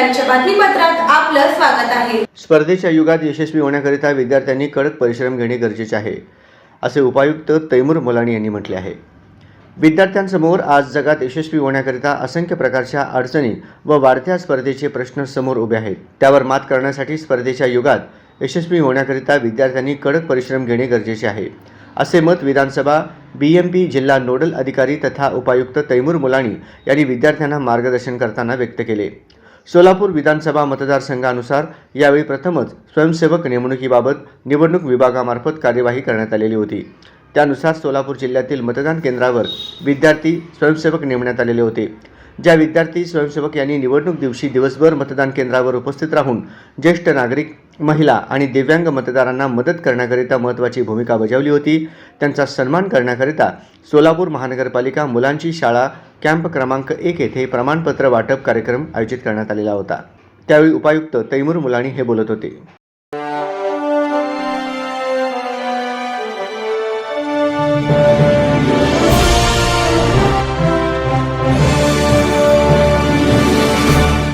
आपलं स्वागत आहे. स्पर्धेच्या युगात यशस्वी होण्याकरिता विद्यार्थ्यांनी कडक परिश्रम घेणे गरजेचे आहे असे उपायुक्त तैमूर मोलाणी यांनी म्हटले आहे. विद्यार्थ्यांसमोर आज जगात यशस्वी होण्याकरिता असंख्य प्रकारच्या अडचणी व वाढत्या स्पर्धेचे प्रश्न समोर उभे आहेत. त्यावर मात करण्यासाठी स्पर्धेच्या युगात यशस्वी होण्याकरिता विद्यार्थ्यांनी कडक परिश्रम घेणे गरजेचे आहे असे मत विधानसभा बी एम पी जिल्हा नोडल अधिकारी तथा उपायुक्त तैमूर मुलाणी यांनी विद्यार्थ्यांना मार्गदर्शन करताना व्यक्त केले. सोलापूर विधानसभा मतदारसंघानुसार यावेळी प्रथमच स्वयंसेवक नेमणुकीबाबत निवडणूक विभागामार्फत कार्यवाही करण्यात आलेली होती. त्यानुसार सोलापूर जिल्ह्यातील मतदान केंद्रावर विद्यार्थी स्वयंसेवक नेमण्यात आलेले होते. ज्या विद्यार्थी स्वयंसेवक यांनी निवडणूक दिवशी दिवसभर मतदान केंद्रावर उपस्थित राहून ज्येष्ठ नागरिक महिला आणि दिव्यांग मतदारांना मदत करण्याकरिता महत्त्वाची भूमिका बजावली होती त्यांचा सन्मान करण्याकरिता सोलापूर महानगरपालिका मुलांची शाळा कॅम्प क्रमांक एक येथे प्रमाणपत्र वाटप कार्यक्रम आयोजित करण्यात आलेला होता. त्यावेळी उपायुक्त तैमूर मुलाणी हे बोलत होते.